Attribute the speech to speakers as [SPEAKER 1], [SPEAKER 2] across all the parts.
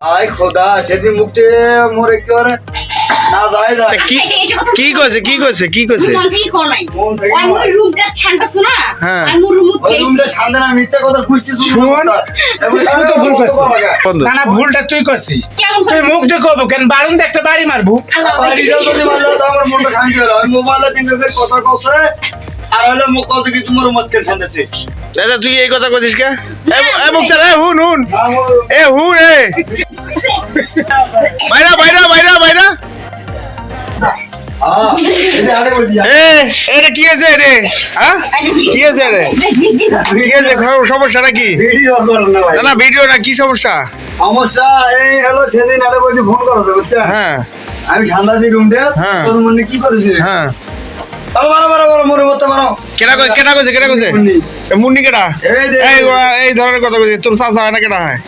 [SPEAKER 1] আয় খোদা সেদিন মুখটে মরে কি করে? না যায়
[SPEAKER 2] তা
[SPEAKER 1] যায়
[SPEAKER 2] কি
[SPEAKER 3] কথা
[SPEAKER 2] কি কইছে কি কইছে কি কইছে?
[SPEAKER 3] মন থেকে কর নাই। ওই মোর রুমটা ছানতাছো না
[SPEAKER 2] হ্যাঁ।
[SPEAKER 3] আমি মোর রুমত
[SPEAKER 1] ওই রুমটা না মিথ্যা কথা কুষ্টি
[SPEAKER 4] শোন, তুই তো ভুল করছিস। না না ভুলটা তুই করছিস। তুই মুখ দিয়ে কেন? বারুন একটা বাড়ি মারবো।
[SPEAKER 1] বাড়িটা যদি মারলে তো আমার মনটা শান্তি হলো আমি মোবাইলে দিন করে কথা কছে আর হলে মুখ কত কি তোমার মত কে শান্তি
[SPEAKER 2] দাদা তুই এই কথা কইছিস কে? এ মুক্তার এ হুন হুন। এ হুন এ। বাইরা বাইরা বাইরা বাইরা।
[SPEAKER 1] হ্যাঁ এটা আরে বলছি
[SPEAKER 2] এ এটা কি আছে রে? হ্যাঁ? কি আছে রে? কি আছে খবর- সমস্যাটা
[SPEAKER 1] ভিডিও করো না
[SPEAKER 2] না ভিডিও না কি সমস্যা?
[SPEAKER 1] সমস্যা এই হলো সেদিন আরে বলছি ফোন করো তো বুঝছ?
[SPEAKER 2] হ্যাঁ।
[SPEAKER 1] আমি ঠান্ডা দিয়ে রুমটা
[SPEAKER 2] হ্যাঁ।
[SPEAKER 1] তোর মনে কি করেছিস
[SPEAKER 2] হ্যাঁ।
[SPEAKER 1] বারো বারো বারো বারো মরে। মরতে পারো
[SPEAKER 2] কেটা কই কইছে? কেটা কইছে
[SPEAKER 1] মুন্নি।
[SPEAKER 2] কেটা
[SPEAKER 1] এই
[SPEAKER 2] এই ধরনের কথা কইছে তোর চাচা হয় না কেটা হয়?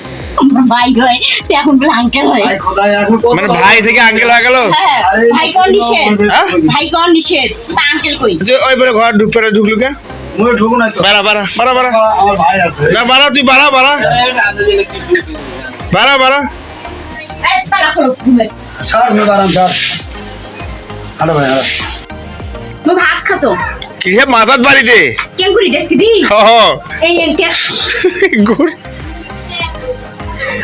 [SPEAKER 3] ভাই হয় তুই এখন বলে আঙ্কেল হয়।
[SPEAKER 2] মানে ভাই থেকে আঙ্কেল হয়ে গেল?
[SPEAKER 3] হ্যাঁ ভাই কোন নিষেধ?
[SPEAKER 2] হ্যাঁ?
[SPEAKER 3] ভাই কোন নিষেধ? তা আঙ্কেল কই?
[SPEAKER 2] যে ওই বলে ঘর ঢুকবে না ঢুকলু কে?
[SPEAKER 1] মুখে ঢুকু নাই তো।
[SPEAKER 2] বাড়া বাড়া বাড়া বাড়া।
[SPEAKER 1] আমার ভাই আছে।
[SPEAKER 2] না বাড়া তুই বাড়া বাড়া। বাড়া বাড়া।
[SPEAKER 3] এই তালা খোলো
[SPEAKER 1] ভাই
[SPEAKER 3] ভাত খাছো?
[SPEAKER 2] কিসে মাথার বাড়িতে
[SPEAKER 3] কেন করি ডেস্ক দি
[SPEAKER 2] হ
[SPEAKER 3] এই এনকে
[SPEAKER 2] গুড়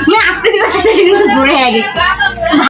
[SPEAKER 3] মই আস্তে দিবা সেটা কিন্তু জোরে হয়ে গেছে।